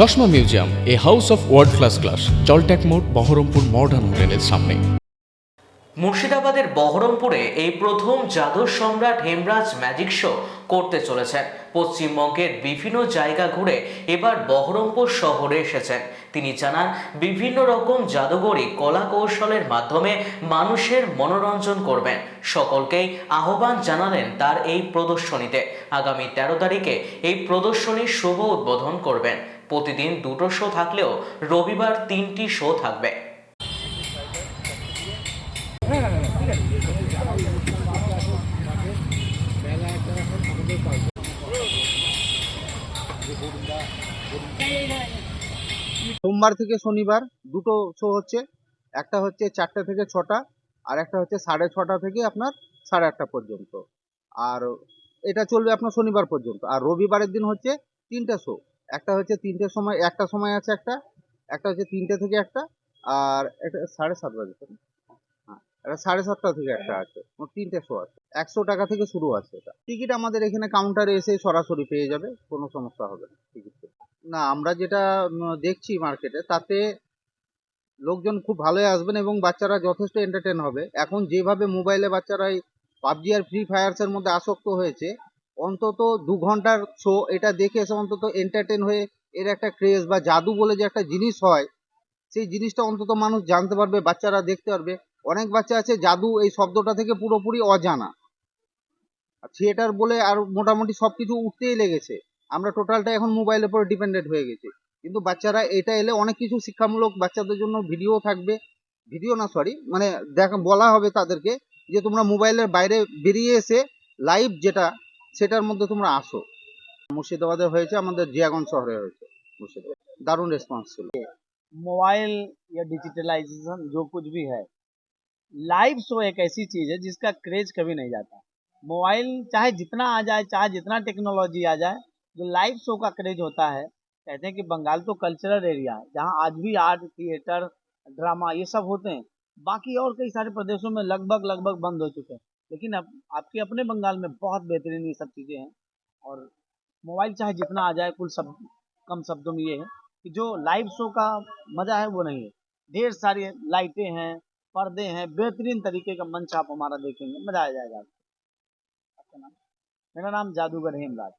চশমা museum, a house of world class class জলট্যাক মোড়, Baharampur modern হোটেলের সামনে। মুর্শিদাবাদের বহরমপুরে এই প্রথম জাদু সম্রাট হেমরাজ ম্যাজিক শো করতে চলেছেন। পশ্চিমবঙ্গের বিভিন্ন জায়গা ঘুরে এবার বহরমপুর শহরে এসেছেন। তিনি জানান, বিভিন্ন রকম জাদুঘরি কলা কৌশলের মাধ্যমে মানুষের মনোরঞ্জন করবেন। সকলকেই আহ্বান জানালেন তার এই প্রদর্শনীতে। আগামী তেরো তারিখে এই প্রদর্শনীর শুভ উদ্বোধন করবেন। প্রতিদিন দুটো শো থাকলেও রবিবার তিনটি শো থাকবে। সোমবার থেকে শনিবার দুটো শো হচ্ছে। একটা হচ্ছে চারটে থেকে ছটা, আর একটা হচ্ছে সাড়ে ছটা থেকে আপনার সাড়ে আটটা পর্যন্ত। আর এটা চলবে আপনার শনিবার পর্যন্ত। আর রবিবারের দিন হচ্ছে তিনটে শো একটা হচ্ছে তিনটের সময়, একটা সময় আছে একটা একটা হচ্ছে তিনটে থেকে একটা, আর এটা সাড়ে সাত বাজে? হ্যাঁ এটা সাড়ে সাতটা থেকে একটা আছে, মোট তিনটে শো আছে। একশো টাকা থেকে শুরু আছে এটা। টিকিট আমাদের এখানে কাউন্টারে এসে সরাসরি পেয়ে যাবে, কোনো সমস্যা হবে না টিকিট না, আমরা যেটা দেখছি মার্কেটে, তাতে লোকজন খুব ভালোই আসবেন এবং বাচ্চারা যথেষ্ট এন্টারটেন হবে। এখন যেভাবে মোবাইলে বাচ্চারা এই পাবজি আর ফ্রি ফায়ার্সের মধ্যে আসক্ত হয়েছে অন্তত দু ঘণ্টার শো এটা দেখে এসে অন্তত এন্টারটেন হয়ে এর একটা ক্রেজ বা জাদু বলে যে একটা জিনিস হয়, সেই জিনিসটা অন্তত মানুষ জানতে পারবে, বাচ্চারা দেখতে পারবে। অনেক বাচ্চা আছে, জাদু এই শব্দটা থেকে পুরোপুরি অজানা। থিয়েটার বলে আর মোটামুটি সব কিছু উঠতেই লেগেছে। আমরা টোটালটা এখন মোবাইলের উপর ডিপেন্ডেন্ট হয়ে গেছি। কিন্তু বাচ্চারা এটা এলে অনেক কিছু শিক্ষামূলক বাচ্চাদের জন্য ভিডিও থাকবে। ভিডিও না সরি মানে দেখা, বলা হবে তাদেরকে যে তোমরা মোবাইলের বাইরে বেরিয়ে এসে লাইভ যেটা সেটার মধ্যে তোমরা আসো মুর্শিদাবাদে হয়েছে আমাদের জিয়াগঞ্জ শহরে হয়েছে মুর্শিদাবাদ দারুণ রেসপন্স ছিল मोबाइल या डिजिटलाइजेशन जो कुछ भी है लाइव शो एक ऐसी चीज है जिसका क्रेज कभी नहीं जाता मोबाइल चाहे जितना आ जाए चाहे जितना टेक्नोलॉजी आ जाए जो लाइव शो का क्रेज होता है कहते हैं कि बंगाल तो कल्चरल एरिया है जहाँ आज भी आर्ट थिएटर ड्रामा ये सब होते हैं बाकी और कई सारे प्रदेशों में लगभग लगभग बंद हो चुके हैं लेकिन अब आपके अपने बंगाल में बहुत बेहतरीन ये सब चीज़ें हैं और मोबाइल चाहे जितना आ जाए, कुल सब, कम शब्दों में ये है कि जो लाइव शो का मज़ा है वो नहीं है। ढेर सारी लाइटें हैं, पर्दे हैं, बेहतरीन तरीके का मंच आप हमारा देखेंगे, मज़ा आ जाएगा आपको। आपका नाम? मेरा नाम जादूगर हेमराज।